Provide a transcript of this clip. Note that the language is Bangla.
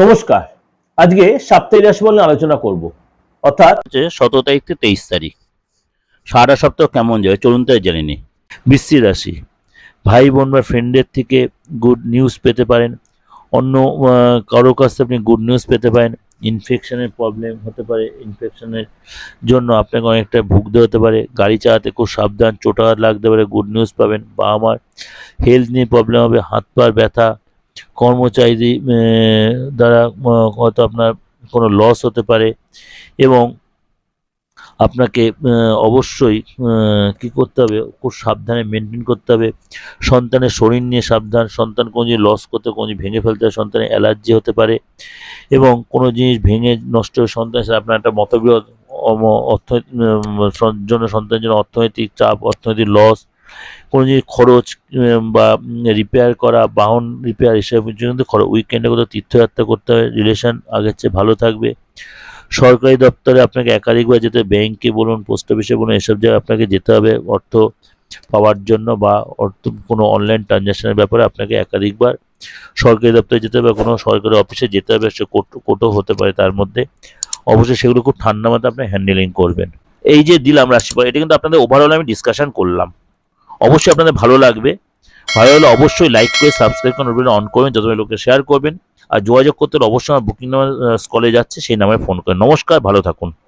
নমস্কার। আজকে সাপ্তাহিক রাশি বলে আলোচনা করব। অর্থাৎ হচ্ছে সতেরো তারিখ থেকে তেইশ তারিখ। সারা সপ্তাহ কেমন যাবে চলুন তাই জেনে নিই। বৃশ্চিক রাশি। ভাই বোন বা ফ্রেন্ডের থেকে গুড নিউজ পেতে পারেন। অন্য কারোর কাছ থেকে আপনি গুড নিউজ পেতে পারেন। ইনফেকশনের প্রবলেম হতে পারে। ইনফেকশনের জন্য আপনাকে অনেকটা ভুগতে হতে পারে। গাড়ি চালাতে খুব সাবধান, চোটা লাগতে পারে গুড নিউজ পাবেন। বা আমার হেলথ নিয়ে প্রবলেম হবে হাত পার ব্যথা কর্মচারী দ্বারা হয়তো আপনার কোনো লস হতে পারে এবং আপনাকে অবশ্যই কি করতে হবে? খুব সাবধানে মেনটেন করতে হবে। সন্তানের শরীর নিয়ে সাবধান, সন্তান কোনো জিনিস লস করতে, কোনো জিনিস ভেঙে ফেলতে, সন্তানের অ্যালার্জি হতে পারে এবং কোনো জিনিস ভেঙে নষ্ট হয়ে সন্তানের সাথে আপনার একটা মতবিরোধ, অম- অর্থ জন্য সন্তানের জন্য অর্থনৈতিক চাপ, অর্থনৈতিক লস কোনো জিনিস খরচ বা রিপেয়ার করা, বাহন রিপেয়ার এসব কিন্তু খরচ উইকেন্ডে কোথাও তীর্থযাত্রা করতে হবে রিলেশন আগের চেয়ে ভালো থাকবে। সরকারি দপ্তরে আপনাকে একাধিকবার যেতে ব্যাংকে বলুন পোস্ট অফিসে বলুন, এসব জায়গায় আপনাকে যেতে হবে। অর্থ পাওয়ার জন্য বা, অর্থ কোনো অনলাইন ট্রানজ্যাকশনের ব্যাপারে আপনাকে একাধিকবার সরকারি দপ্তরে যেতে হবে, কোনো সরকারি অফিসে যেতে হবে, সে কোর্টও হতে পারে তার মধ্যে। অবশ্যই সেগুলো খুব ঠান্ডা মাথায় আপনি হ্যান্ডেলিং করবেন। এই যে দিলাম রাশিফল এটা কিন্তু আপনাদের ওভারঅল আমি ডিসকাশন করলাম। অবশ্যই আপনাদের ভালো লাগবে। ভালো হলে অবশ্যই লাইক করে সাবস্ক্রাইব করে অন করবেন, যত লোকে শেয়ার করবেন। আর যোগাযোগ করতে হলে অবশ্যই আমার বুকিং নাম্বার স্কলে যাচ্ছে, সেই নামে ফোন করেন নমস্কার, ভালো থাকুন।